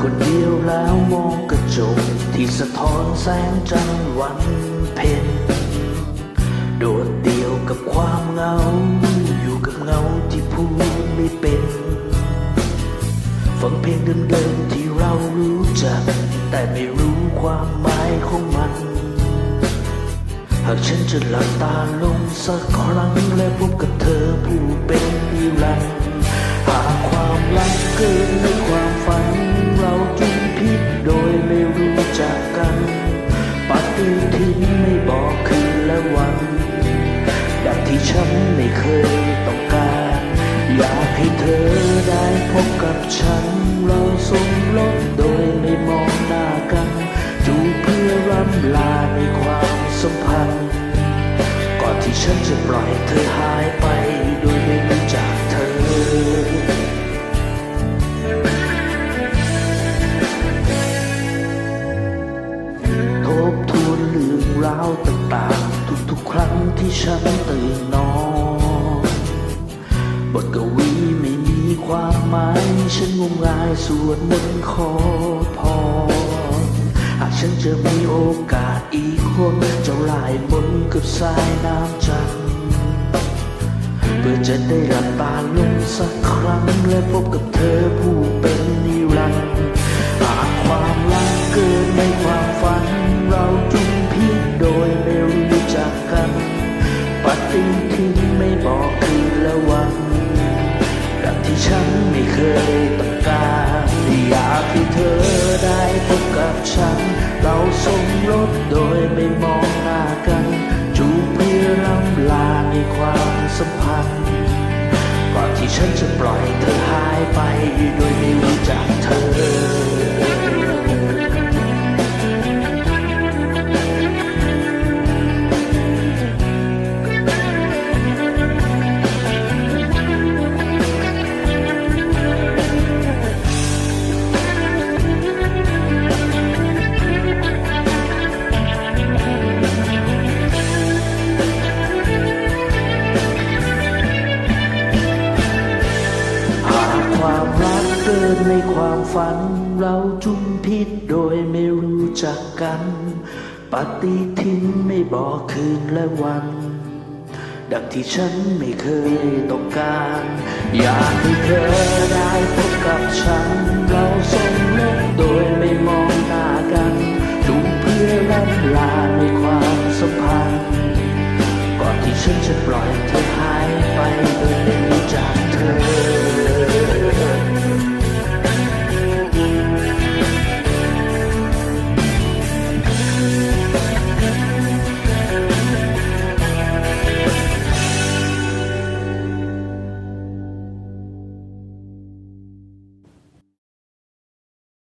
คนเดียวแล้วมองกระจกที่สะท้อนแสงจันทร์วันเพ็ญโดดเดี่ยวกับความเหงา อยู่กับเงาที่พูดไม่เป็นฟังเพลงเดิมๆที่เรารู้จัก แต่ไม่รู้ความหมายของมัน หากฉันจะหลับตาลงสักครั้งและพบกับเธอผู้เป็นนิรันดร์หากความรักเกิน ธอได้พบกับฉัน เราสมรสโดยไม่มองหน้ากันจูเพื่อรำลาในความสัมพันธ์ ก่อนที่ฉันจะปล่อยเธอหายไปโดยไม่รู้จักเธอทบทวนเรื่องราวต่างๆทุกๆครั้งที่ฉันตื่นนอนบทกวี ความหมายฉันงมงายสวดมนต์ขอพรหากฉันจะมีโอกาสอีกคนจะลายมนต์กับสายน้ำจันทร์เพื่อจะได้หลับตาลงสักครั้งและพบกับเธอผู้เป็นนิรันดร์หากความรักเกินในความฝัน เราจุมพิษโดยไม่รู้จักกันปฏิทินไม่บอกคืนและวัน ที่ฉันไม่เคยต้องการอยากให้เธอได้พบกับฉัน เราสมรสโดยไม่มองหน้ากัน จูบเพื่อลำลาในความสัมพันธ์ก่อนที่ฉันจะปล่อยเธอหายไปโด ความรักเกินในความฝัน เราจุมพิษโดยไม่รู้จักกัน ปฏิทินไม่บอกคืนและวัน ดังที่ฉันไม่เคยต้องการ อยากให้เธอ